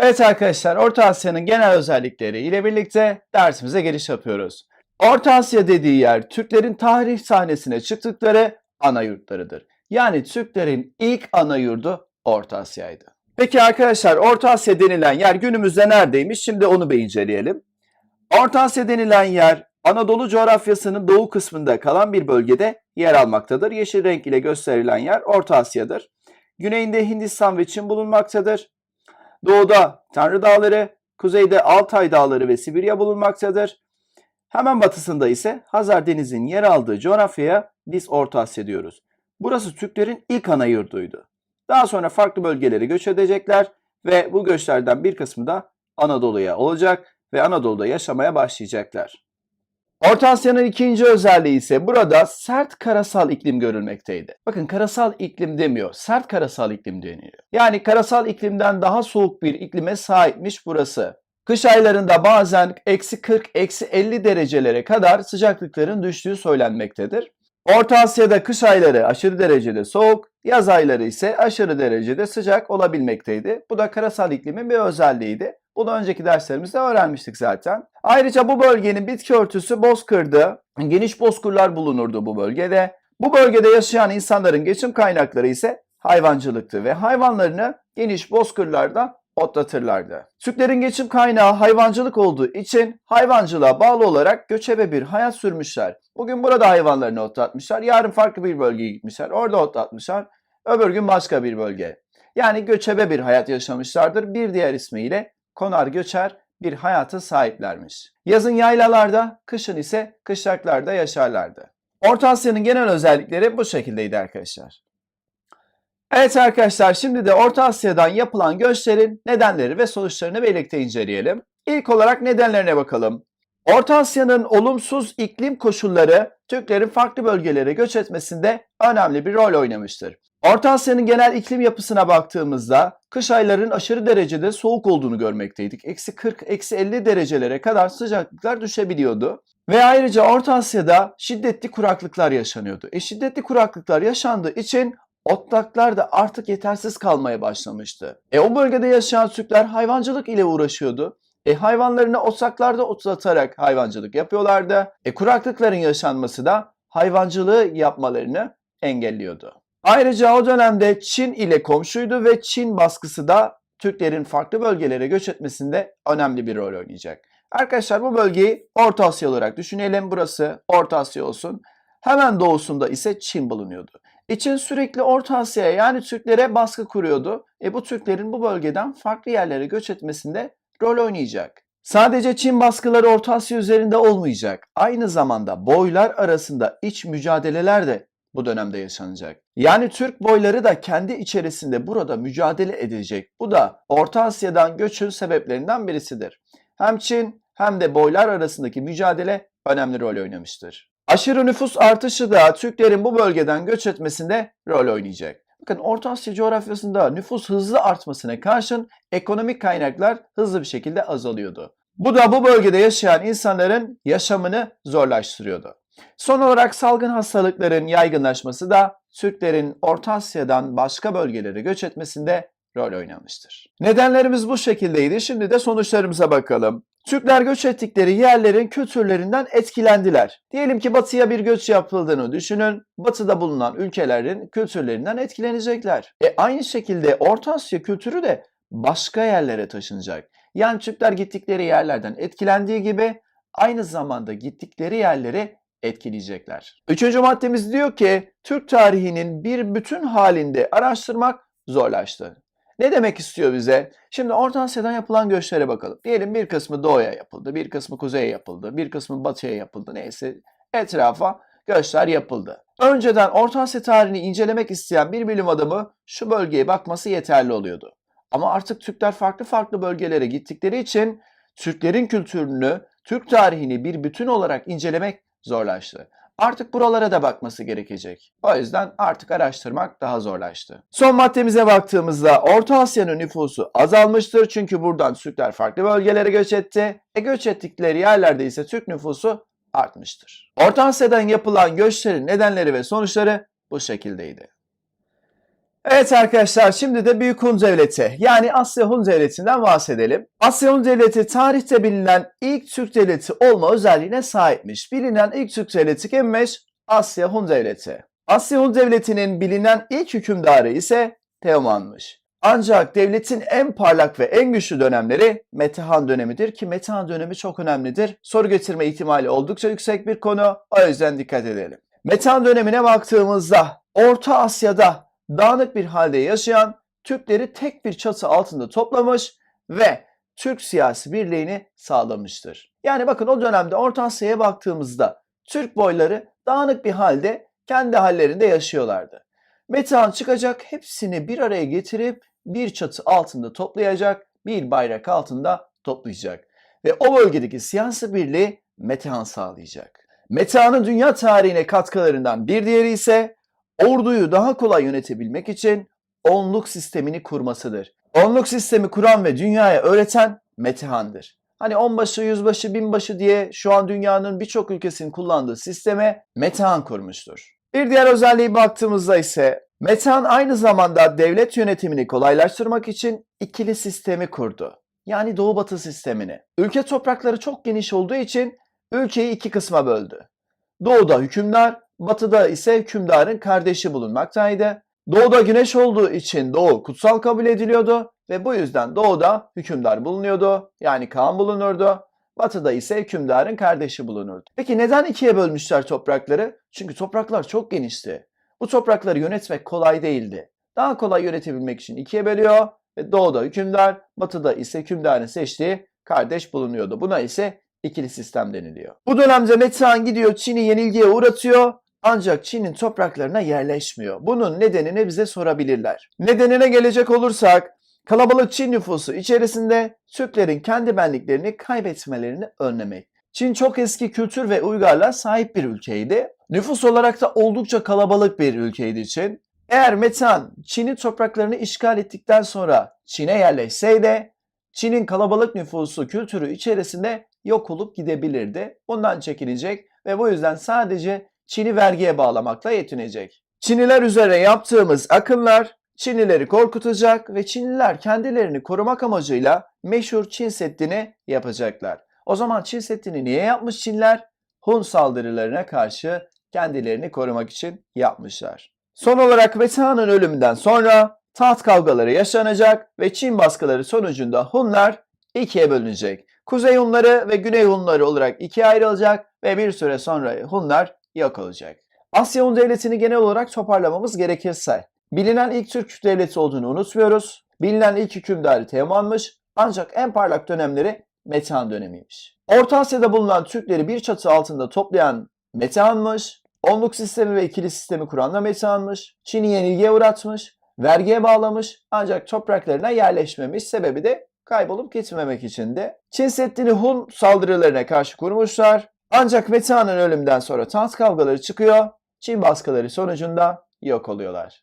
Evet arkadaşlar Orta Asya'nın genel özellikleri ile birlikte dersimize giriş yapıyoruz. Orta Asya dediği yer Türklerin tarih sahnesine çıktıkları ana yurtlarıdır. Yani Türklerin ilk ana yurdu Orta Asya'ydı. Peki arkadaşlar Orta Asya denilen yer günümüzde neredeymiş? Şimdi onu bir inceleyelim. Orta Asya denilen yer Anadolu coğrafyasının doğu kısmında kalan bir bölgede yer almaktadır. Yeşil renk ile gösterilen yer Orta Asya'dır. Güneyinde Hindistan ve Çin bulunmaktadır. Doğuda Tanrı Dağları, kuzeyde Altay Dağları ve Sibirya bulunmaktadır. Hemen batısında ise Hazar Denizi'nin yer aldığı coğrafyaya biz Orta Asya diyoruz. Burası Türklerin ilk ana yurduydu. Daha sonra farklı bölgelere göç edecekler ve bu göçlerden bir kısmı da Anadolu'ya olacak ve Anadolu'da yaşamaya başlayacaklar. Orta Asya'nın ikinci özelliği ise burada sert karasal iklim görülmekteydi. Bakın karasal iklim demiyor, sert karasal iklim deniyor. Yani karasal iklimden daha soğuk bir iklime sahipmiş burası. Kış aylarında bazen eksi 40, eksi 50 derecelere kadar sıcaklıkların düştüğü söylenmektedir. Orta Asya'da kış ayları aşırı derecede soğuk, yaz ayları ise aşırı derecede sıcak olabilmekteydi. Bu da karasal iklimin bir özelliğiydi. Bunu önceki derslerimizde öğrenmiştik zaten. Ayrıca bu bölgenin bitki örtüsü bozkırdı. Geniş bozkırlar bulunurdu bu bölgede. Bu bölgede yaşayan insanların geçim kaynakları ise hayvancılıktı ve hayvanlarını geniş bozkırlarda otlatırlardı. Türklerin geçim kaynağı hayvancılık olduğu için hayvancılığa bağlı olarak göçebe bir hayat sürmüşler. Bugün burada hayvanlarını otlatmışlar, yarın farklı bir bölgeye gitmişler, orada otlatmışlar, öbür gün başka bir bölge. Yani göçebe bir hayat yaşamışlardır. Bir diğer ismiyle konar göçer bir hayata sahiplermiş. Yazın yaylalarda, kışın ise kışlaklarda yaşarlardı. Orta Asya'nın genel özellikleri bu şekildeydi arkadaşlar. Evet arkadaşlar şimdi de Orta Asya'dan yapılan göçlerin nedenleri ve sonuçlarını birlikte inceleyelim. İlk olarak nedenlerine bakalım. Orta Asya'nın olumsuz iklim koşulları Türklerin farklı bölgelere göç etmesinde önemli bir rol oynamıştır. Orta Asya'nın genel iklim yapısına baktığımızda kış ayların aşırı derecede soğuk olduğunu görmekteydik. Eksi 40, eksi 50 derecelere kadar sıcaklıklar düşebiliyordu. Ve ayrıca Orta Asya'da şiddetli kuraklıklar yaşanıyordu. E şiddetli kuraklıklar yaşandığı için otlaklar da artık yetersiz kalmaya başlamıştı. E o bölgede yaşayan Türkler hayvancılık ile uğraşıyordu. E hayvanlarını otlaklarda otlatarak hayvancılık yapıyorlardı. E kuraklıkların yaşanması da hayvancılığı yapmalarını engelliyordu. Ayrıca o dönemde Çin ile komşuydu ve Çin baskısı da Türklerin farklı bölgelere göç etmesinde önemli bir rol oynayacak. Arkadaşlar bu bölgeyi Orta Asya olarak düşünelim. Burası Orta Asya olsun. Hemen doğusunda ise Çin bulunuyordu. E Çin sürekli Orta Asya'ya yani Türklere baskı kuruyordu. E bu Türklerin bu bölgeden farklı yerlere göç etmesinde rol oynayacak. Sadece Çin baskıları Orta Asya üzerinde olmayacak. Aynı zamanda boylar arasında iç mücadeleler de bu dönemde yaşanacak. Yani Türk boyları da kendi içerisinde burada mücadele edecek. Bu da Orta Asya'dan göçün sebeplerinden birisidir. Hem Çin hem de boylar arasındaki mücadele önemli rol oynamıştır. Aşırı nüfus artışı da Türklerin bu bölgeden göç etmesinde rol oynayacak. Bakın Orta Asya coğrafyasında nüfus hızlı artmasına karşın ekonomik kaynaklar hızlı bir şekilde azalıyordu. Bu da bu bölgede yaşayan insanların yaşamını zorlaştırıyordu. Son olarak salgın hastalıkların yaygınlaşması da Türklerin Orta Asya'dan başka bölgelere göç etmesinde rol oynamıştır. Nedenlerimiz bu şekildeydi. Şimdi de sonuçlarımıza bakalım. Türkler göç ettikleri yerlerin kültürlerinden etkilendiler. Diyelim ki batıya bir göç yapıldığını düşünün. Batıda bulunan ülkelerin kültürlerinden etkilenecekler. E aynı şekilde Orta Asya kültürü de başka yerlere taşınacak. Yani Türkler gittikleri yerlerden etkilendiği gibi aynı zamanda gittikleri yerleri etkileyecekler. Üçüncü maddemiz diyor ki Türk tarihinin bir bütün halinde araştırmak zorlaştı. Ne demek istiyor bize? Şimdi Orta Asya'dan yapılan göçlere bakalım. Diyelim bir kısmı doğuya yapıldı, bir kısmı kuzeye yapıldı, bir kısmı batıya yapıldı. Neyse etrafa göçler yapıldı. Önceden Orta Asya tarihini incelemek isteyen bir bilim adamı şu bölgeye bakması yeterli oluyordu. Ama artık Türkler farklı farklı bölgelere gittikleri için Türklerin kültürünü, Türk tarihini bir bütün olarak incelemek zorlaştı. Artık buralara da bakması gerekecek. O yüzden artık araştırmak daha zorlaştı. Son maddemize baktığımızda Orta Asya'nın nüfusu azalmıştır. Çünkü buradan Türkler farklı bölgelere göç etti. E göç ettikleri yerlerde ise Türk nüfusu artmıştır. Orta Asya'dan yapılan göçlerin nedenleri ve sonuçları bu şekildeydi. Evet arkadaşlar şimdi de Büyük Hun Devleti yani Asya Hun Devleti'nden bahsedelim. Asya Hun Devleti tarihte bilinen ilk Türk devleti olma özelliğine sahipmiş. Bilinen ilk Türk devleti kimmiş? Asya Hun Devleti. Asya Hun Devleti'nin bilinen ilk hükümdarı ise Teoman'mış. Ancak devletin en parlak ve en güçlü dönemleri Metehan dönemidir ki Metehan dönemi çok önemlidir. Soru getirme ihtimali oldukça yüksek bir konu. O yüzden dikkat edelim. Metehan dönemine baktığımızda Orta Asya'da dağınık bir halde yaşayan Türkleri tek bir çatı altında toplamış ve Türk siyasi birliğini sağlamıştır. Yani bakın o dönemde Orta Asya'ya baktığımızda Türk boyları dağınık bir halde kendi hallerinde yaşıyorlardı. Metehan çıkacak hepsini bir araya getirip bir çatı altında toplayacak, bir bayrak altında toplayacak. Ve o bölgedeki siyasi birliği Metehan sağlayacak. Metehan'ın dünya tarihine katkılarından bir diğeri ise orduyu daha kolay yönetebilmek için onluk sistemini kurmasıdır. Onluk sistemi kuran ve dünyaya öğreten Metehan'dır. Hani onbaşı, yüzbaşı, binbaşı diye şu an dünyanın birçok ülkesinin kullandığı sisteme Metehan kurmuştur. Bir diğer özelliği baktığımızda ise Metehan aynı zamanda devlet yönetimini kolaylaştırmak için ikili sistemi kurdu. Yani Doğu Batı sistemini. Ülke toprakları çok geniş olduğu için ülkeyi iki kısma böldü. Doğuda hükümdar, batıda ise hükümdarın kardeşi bulunmaktaydı. Doğuda güneş olduğu için doğu kutsal kabul ediliyordu ve bu yüzden doğuda hükümdar bulunuyordu. Yani Kaan bulunurdu. Batıda ise hükümdarın kardeşi bulunurdu. Peki neden ikiye bölmüşler toprakları? Çünkü topraklar çok genişti. Bu toprakları yönetmek kolay değildi. Daha kolay yönetebilmek için ikiye bölüyor ve doğuda hükümdar, batıda ise hükümdarın seçtiği kardeş bulunuyordu. Buna ise ikili sistem deniliyor. Bu dönemde Metehan gidiyor Çin'i yenilgiye uğratıyor ancak Çin'in topraklarına yerleşmiyor. Bunun nedenini bize sorabilirler. Nedenine gelecek olursak kalabalık Çin nüfusu içerisinde Türklerin kendi benliklerini kaybetmelerini önlemek. Çin çok eski kültür ve uygarlığa sahip bir ülkeydi. Nüfus olarak da oldukça kalabalık bir ülkeydi Çin. Eğer Metehan Çin'in topraklarını işgal ettikten sonra Çin'e yerleşseydi Çin'in kalabalık nüfusu kültürü içerisinde yok olup gidebilirdi. Bundan çekinecek ve bu yüzden sadece Çin'i vergiye bağlamakla yetinecek. Çinliler üzerine yaptığımız akımlar Çinlileri korkutacak ve Çinliler kendilerini korumak amacıyla meşhur Çin Seddi'ni yapacaklar. O zaman Çin Seddi'ni niye yapmış Çinler? Hun saldırılarına karşı kendilerini korumak için yapmışlar. Son olarak Metehan'ın ölümünden sonra taht kavgaları yaşanacak ve Çin baskıları sonucunda Hunlar ikiye bölünecek. Kuzey Hunları ve Güney Hunları olarak ikiye ayrılacak ve bir süre sonra Hunlar yok olacak. Asya Hun Devleti'ni genel olarak toparlamamız gerekirse, bilinen ilk Türk devleti olduğunu unutmuyoruz. Bilinen ilk hükümdarı Teoman'mış ancak en parlak dönemleri Metehan dönemiymiş. Orta Asya'da bulunan Türkleri bir çatı altında toplayan Metehan'mış. Onluk sistemi ve ikili sistemi kuran da Metehan'mış. Çin'i yenilgiye uğratmış, vergiye bağlamış ancak topraklarına yerleşmemiş. Sebebi de kaybolup gitmemek için de. Çin Seddi'ni Hun saldırılarına karşı kurmuşlar. Ancak Metehan'ın ölümünden sonra taht kavgaları çıkıyor. Çin baskıları sonucunda yok oluyorlar.